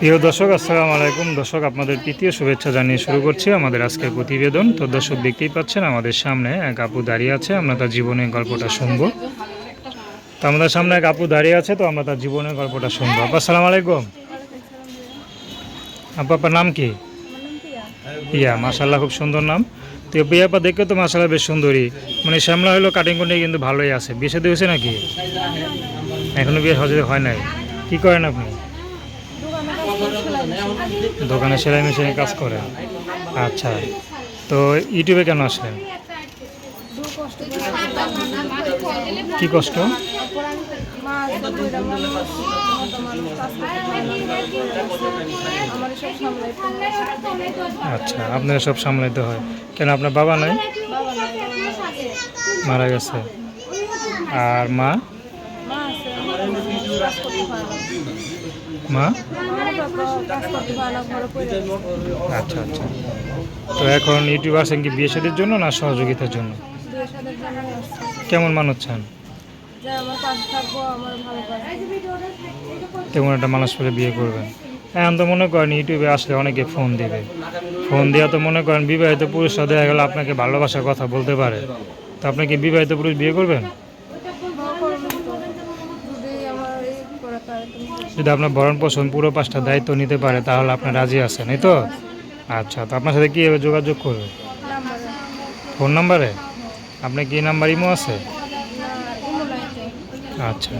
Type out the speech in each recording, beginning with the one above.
প্রিয় দর্শক, আসসালামু আলাইকুম। দর্শক, আপনাদের তৃতীয় শুভেচ্ছা জানিয়ে শুরু করছি আমাদের আজকের প্রতিবেদন। তো দর্শক, দেখতেই পাচ্ছেন, আমাদের সামনে এক আপু দাঁড়িয়ে আছে, আমরা তার জীবনের গল্পটা শুনব। তো আমাদের সামনে এক আপু দাঁড়িয়ে আছে, তো আমরা তার জীবনের গল্পটা শুনব। আপা, আসসালামু আলাইকুম। আপা, আপনার নাম কি? পিয়া মাসাল্লাহ খুব সুন্দর নাম। তো পিয়া আপা দেখে তো মাসাল্লাহ বেশ সুন্দরী। মানে শ্যামলা হলো কাটিং করতে কিন্তু ভালোই আছে। বিয়ে সাথে হয়েছে নাকি? এখনও বিয়ে হজরে হয় নাই। কি করেন আপনি? দোকানে সেলাই মেশিনে কাজ করে? আচ্ছা। তো ইউটিউবে কেন আসলেন? কি কষ্ট? আচ্ছা আপনার সব সামলাইতে হয়। কেন আপনার বাবা নাই? মারা গেছে। আর মা? মা? আচ্ছা আচ্ছা। তো এখন ইউটিউব আসেন কি বিয়ে শাদির জন্য না সহযোগিতার জন্য? কেমন মানুষ চান তেমন একটা মানুষ পেলে বিয়ে করবেন? এখন তো মনে করেন ইউটিউবে আসলে অনেকে ফোন দেবে। ফোন দেওয়া তো মনে করেন বিবাহিত পুরুষরা দেখা গেলে আপনাকে ভালোবাসার কথা বলতে পারে। তো আপনি কি বিবাহিত পুরুষ বিয়ে করবেন? যদি আপনার ভরণ পোষণ পুরো পাঁচটা দায়িত্ব নিতে পারে, তাহলে আপনার রাজি আছেন, এই তো? আচ্ছা তো আপনার সাথে কীভাবে যোগাযোগ করবে? ফোন নাম্বারে? আপনার কি নাম্বার ইমো আছে? আচ্ছা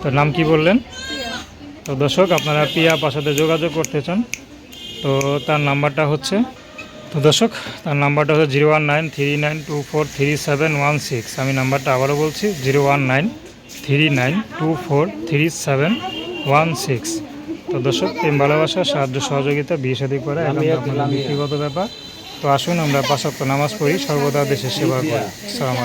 তো নাম কি বললেন? তো দর্শক, আপনারা পিয়া আপার সাথে যোগাযোগ করতে চান, তো তার নাম্বারটা হচ্ছে, তো দর্শক, তার নাম্বারটা হচ্ছে zero one nine three nine two four three seven one six. আমি নাম্বারটা আবারও বলছি, zero one nine three nine two four three seven one six. তো দর্শক প্রেম ভালোবাসা সাহায্য সহযোগিতা বিয়ে সাদী করা এখন আপনাদের ব্যক্তিগত ব্যাপার। তো আসুন আমরা পাশাপ্ত নামাজ পড়ি সর্বদা দেশের সেবা করি। সালাম